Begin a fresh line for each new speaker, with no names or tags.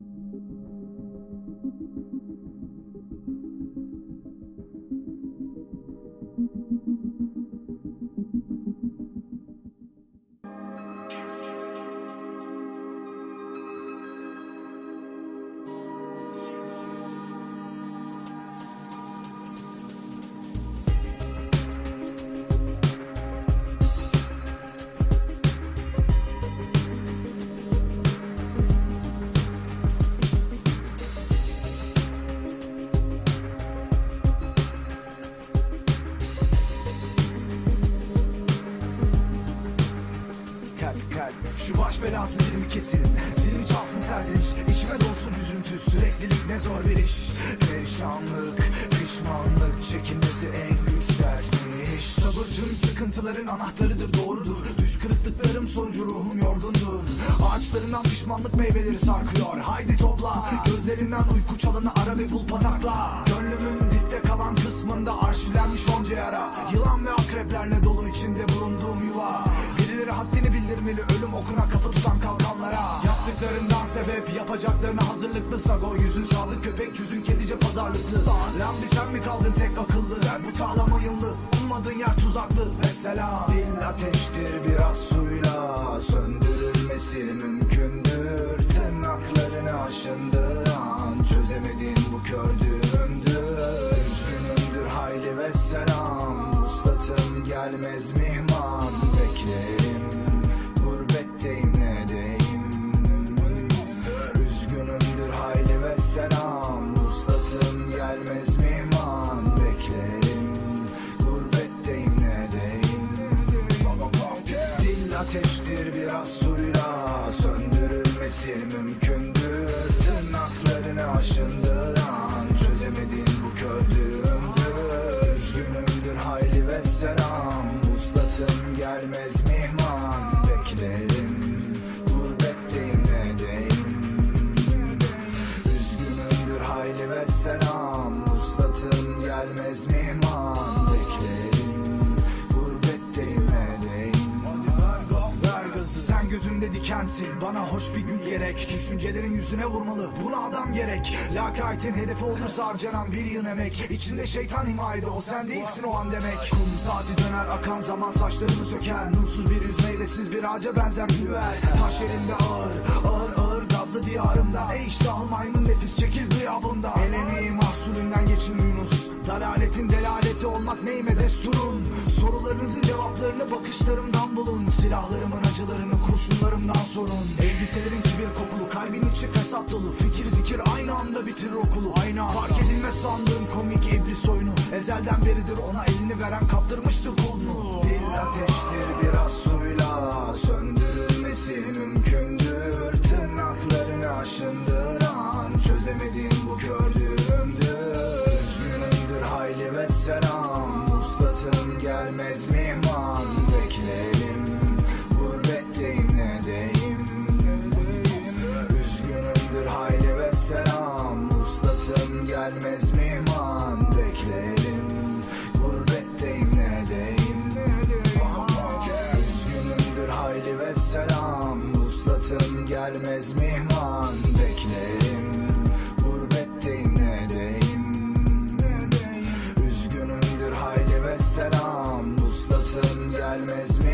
Thank you. Belası dilimi kesin. Zilimi çalsın serzeniş İçime dolsun üzüntü Süreklilik ne zor bir iş. Perişanlık Pişmanlık Çekinmesi en güç dersmiş Sabır tüm sıkıntıların anahtarıdır doğrudur. Düş kırıklıklarım sonucu ruhum yorgundur. Ağaçlarından pişmanlık meyveleri sarkıyor Haydi topla. Gözlerinden uyku çalını ara ve bul patakla. Gönlümün dipte kalan kısmında arşivlenmiş onca yara. Yılan bildirmeli ölüm okuna kafa tutan kalkanlara Yaptıklarından sebep yapacaklarına hazırlıklı Sago. Yüzün sadık köpek yüzün kedice pazarlıklı. Lan bir sen mi kaldın tek akıllı? Sen bu tağla mayınlı ummadığın yer tuzaklı. Mesela dil ateştir biraz suyla. Söndürülmesi mümkündür Tırnaklarını aşındıran. Çözemediğin bu kördüğümdür Üzgünümdür hayli ve selam Uslatım gelmez mihman ateştir biraz suyla Söndürülmesi mümkündür. Tırnaklarını aşındıran Çözemediğin bu kördüğümdür. Üzgünümdür hayli ve selam. Uslatım gelmez mihman Beklerim. Gurbetteyim ne deyim Üzgünümdür hayli ve selam. Uslatım gelmez mihman Beklerim gözümde dikensin. Bana hoş bir gül gerek. Düşüncelerin yüzüne vurmalı. Buna adam gerek. Lakaytin hedefi olursa harcanan bir yıl emek. İçinde şeytan himayede o sen değilsin o an demek. Kum saati döner akan zaman saçlarını söker. Nursuz bir yüz meylesiz bir ağaca benzer güver Taş yerinde ağır ağır ağır gazlı diyarımda. Ey iştahım maymun nefis çekil gıyabımda Elemi mahsulünden geçin Yunus. Dalaletin delaleti olmak neyime desturun? Sorularınızın cevaplarını bakışlarımdan bulun. Silahlarımın acılarını kurşunlarımdan sorun. Elbiselerin kibir kokulu kalbin içi fesat dolu. Fikir zikir aynı anda bitirir okulu. Aynı anda. Fark edilmez sandığım komik iblis oyunu. Ezelden beridir ona elini veren kaptırmıştır kolunu. Dil ateştir biraz suyla Sensiz mihman beklerim. Gurbette ne deyim Üzgünümdür hayli ve selam. Uslatım gelmez mi?